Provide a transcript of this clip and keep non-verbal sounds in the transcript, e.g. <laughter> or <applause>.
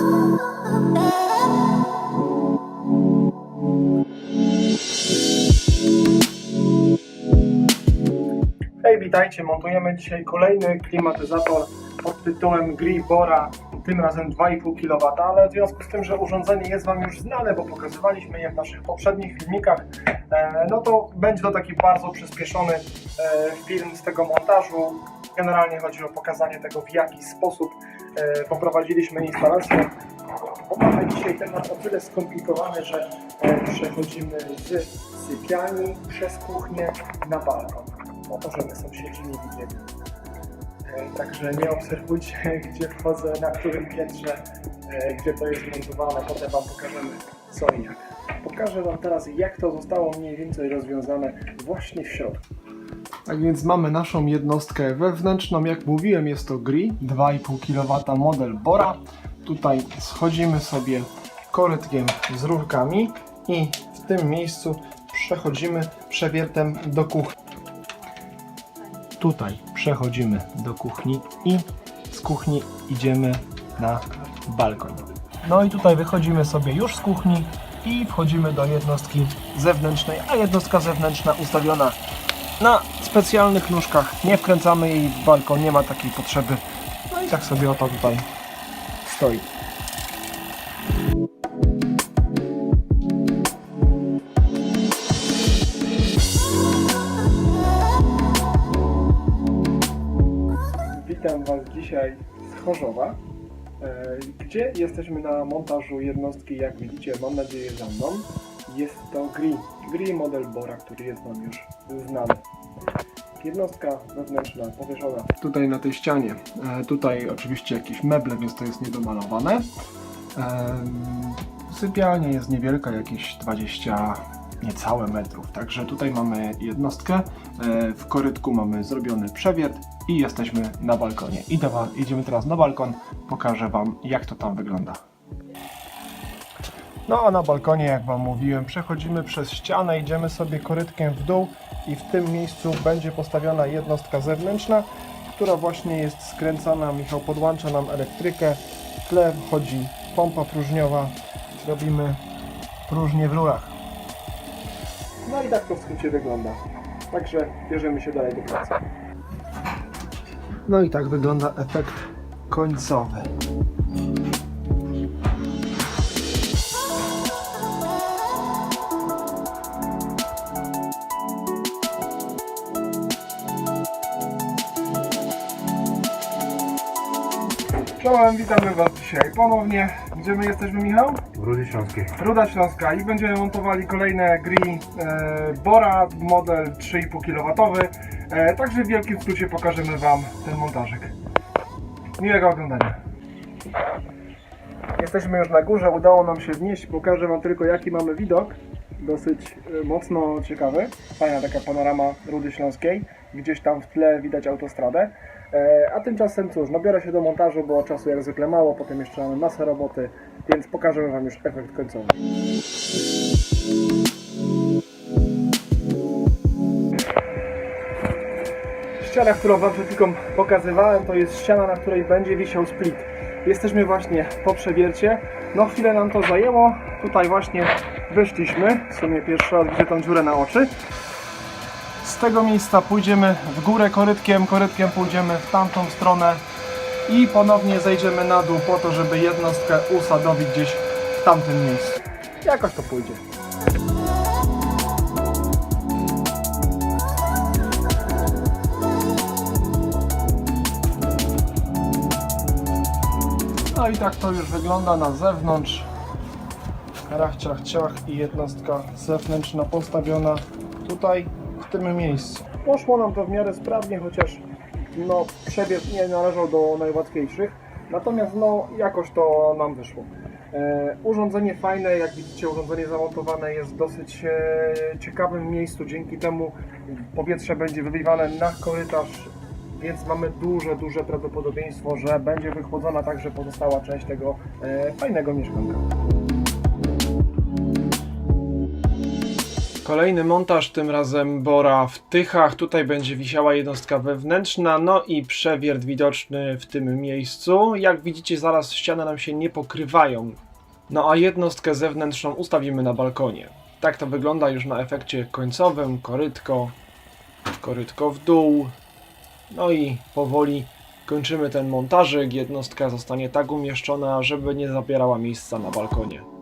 Hej, witajcie. Montujemy dzisiaj kolejny klimatyzator pod tytułem Gribora, tym razem 2,5 kW, ale w związku z tym, że urządzenie jest Wam już znane, bo pokazywaliśmy je w naszych poprzednich filmikach, e, no to będzie to taki bardzo przyspieszony e, film z tego montażu. Generalnie chodzi o pokazanie tego, w jaki sposób poprowadziliśmy instalację. Mamy dzisiaj temat o tyle skomplikowany, że e, przechodzimy z sypialni przez kuchnię na balkon żeby sąsiedzi nie widzieli. E, Także nie obserwujcie, <laughs> gdzie wchodzę, na którym piętrze, e, gdzie to jest montowane. Potem Wam pokażemy co i jak. Pokażę Wam teraz, jak to zostało mniej więcej rozwiązane właśnie w środku. Tak więc mamy naszą jednostkę wewnętrzną. Jak mówiłem, jest to GRI 2,5 kW model Bora. Tutaj schodzimy sobie korytkiem z rurkami i w tym miejscu przechodzimy przewiertem do kuchni. Tutaj przechodzimy do kuchni i z kuchni idziemy na balkon. No i tutaj wychodzimy sobie już z kuchni i wchodzimy do jednostki zewnętrznej, a jednostka zewnętrzna ustawiona na specjalnych nóżkach. Nie wkręcamy jej w balkon, nie ma takiej potrzeby. No i tak sobie oto tutaj stoi. Witam Was dzisiaj z Chorzowa, e, gdzie jesteśmy na montażu jednostki, jak widzicie, mam nadzieję za mną. Jest to GRI, GRI model Bora, który jest Wam już znany. Jednostka wewnętrzna powieszona tutaj na tej ścianie. E, Tutaj oczywiście jakieś meble, więc to jest niedomalowane. Em, Sypialnia jest niewielka, jakieś 20 niecałe metrów. Także tutaj mamy jednostkę. E, W korytku mamy zrobiony przewiert i jesteśmy na balkonie. Idę idziemy teraz na balkon, pokażę Wam jak to tam wygląda. No a na balkonie, jak Wam mówiłem, przechodzimy przez ścianę, idziemy sobie korytkiem w dół i w tym miejscu będzie postawiona jednostka zewnętrzna, która właśnie jest skręcana. Michał podłącza nam elektrykę. W tle wchodzi pompa próżniowa. Robimy próżnię w rurach. No i tak to w skrócie wygląda. Także bierzemy się dalej do pracy. No i tak wygląda efekt końcowy. Czołem, witamy Was dzisiaj ponownie. Gdzie my jesteśmy, Michał? W Rudzie Śląskiej. Ruda Śląska i będziemy montowali kolejne GRI e, Bora, model 3,5 kW. E, także w wielkim skrócie pokażemy Wam ten montażyk. Miłego oglądania. Jesteśmy już na górze, udało nam się wnieść. Pokażę Wam tylko jaki mamy widok. Dosyć e, mocno ciekawy. Fajna taka panorama Rudy Śląskiej. Gdzieś tam w tle widać autostradę. E, A tymczasem cóż, no biorę się do montażu, bo czasu jak zwykle mało, potem jeszcze mamy masę roboty, więc pokażemy Wam już efekt końcowy. Ściana, którą Wam przed chwilą pokazywałem, to jest ściana, na której będzie wisiał split. Jesteśmy właśnie po przewiercie. No chwilę nam to zajęło. Tutaj właśnie wyszliśmy. W sumie pierwszy raz widzę tą dziurę na oczy. Tego miejsca pójdziemy w górę korytkiem, korytkiem pójdziemy w tamtą stronę i ponownie zejdziemy na dół po to, żeby jednostkę usadowić gdzieś w tamtym miejscu. Jakoś to pójdzie. No i tak to już wygląda na zewnątrz. Rach, ciach, ciach i jednostka zewnętrzna postawiona tutaj, w tym miejscu. Poszło nam to w miarę sprawnie, chociaż no, przebieg nie należał do najłatwiejszych. Natomiast no, jakoś to nam wyszło. E, urządzenie fajne, jak widzicie, urządzenie zamontowane jest w dosyć e, ciekawym miejscu. Dzięki temu powietrze będzie wybiwane na korytarz, więc mamy duże, duże prawdopodobieństwo, że będzie wychłodzona także pozostała część tego e, fajnego mieszkanka. Kolejny montaż, tym razem Bora w Tychach. Tutaj będzie wisiała jednostka wewnętrzna, no i przewiert widoczny w tym miejscu. Jak widzicie, zaraz ściany nam się nie pokrywają. No a jednostkę zewnętrzną ustawimy na balkonie. Tak to wygląda już na efekcie końcowym. Korytko, korytko w dół. No i powoli kończymy ten montażyk. Jednostka zostanie tak umieszczona, żeby nie zabierała miejsca na balkonie.